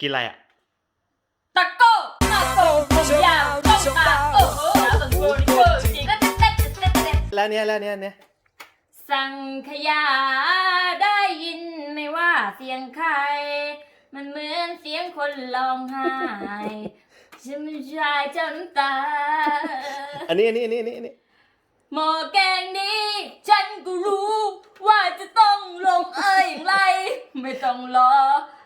กินอะไรอะตะโก้ตะโก้ผมยาวต้องตาโอ้โหแล้วตะโก้นี่เวอร์จริงก็เด็ดเด็ดเด็ดเด็ดแล้วเนี้ยแล้วเนี้ยเนี้ยสังขยาได้ยินไม่ว่าเสียงใคร มันเหมือนเสียงคนร้องไห้ฉันไม่ใช่เจ้าน้ำตาอันนี้อันนี้อันนี้อันนี้อันนี้หมอแกงนี้ ฉันก็รู้ว่าจะต้องลงเอยอย่างไร ไม่ต้องรอ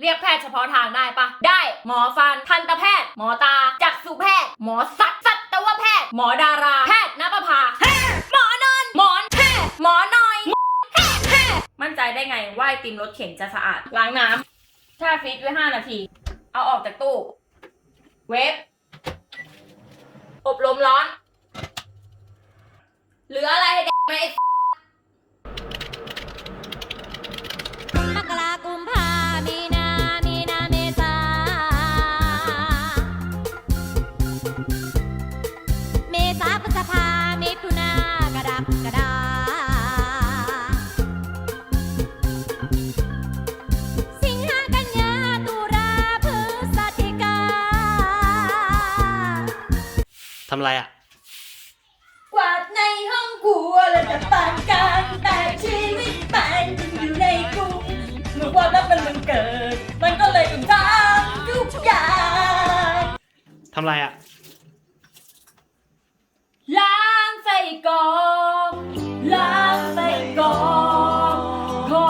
เรียกแพทย์เฉพาะทางได้ปะได้หมอฟันทันตแพทย์ หมอตาจักษุแพทย์ หมอสัตว์สัตวแพทย์ หมอดาราแพทย์นภพาหมอนอนหมอนแฮ่หมอนอยแฮ่แฮ่มั่นใจได้ไงว่าไอติมรสเข็นจะสะอาดล้างน้ำแช่ฟรีซไว้5นาที เอาออกจากตู้ เวฟอบลมร้อน เหลืออะไรให้แดกไหมไอ้ม ทำอะไรอะ กวาดในห้องครัวและจะปานกันแต่ชีวิตมันอยู่ในกรุงเมื่อความรักมันมันเกิด มันก็เลยต้องทำทุกอย่างทำอะไรอะ ล้างใส่กรองล้างใส่กรองขอ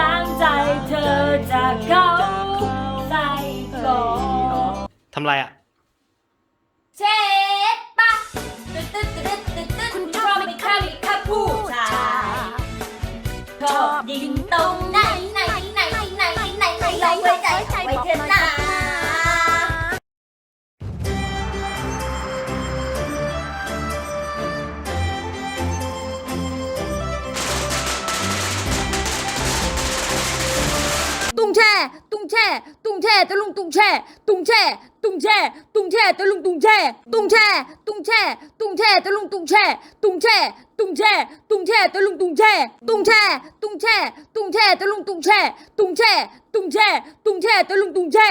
ล้างใจเธอจากเขาใส่กรองทำอะไรอะ เช็ อบยิงตรง แช่ตุ้งแช่ตุ้งแช่ตะลุงตุ้งแช่ตุ้งแช่ตุ้งแช่ตุ้งแช่ตะลุงตุ้งแช่ตุ้งแช่ตุ้งแช่ตุ้งแช่ตะลุงตุ้งแช่ตุ้งแช่ตุ้งแช่ตุ้งแช่ตะลุงตุ้งแช่ตุ้งแช่ตุ้งแช่ตุ้งแช่ตะลุงตุ้งแช่ตุ้งแช่ตุ้งแช่ตุ้งแช่ตะลุงตุ้งแช่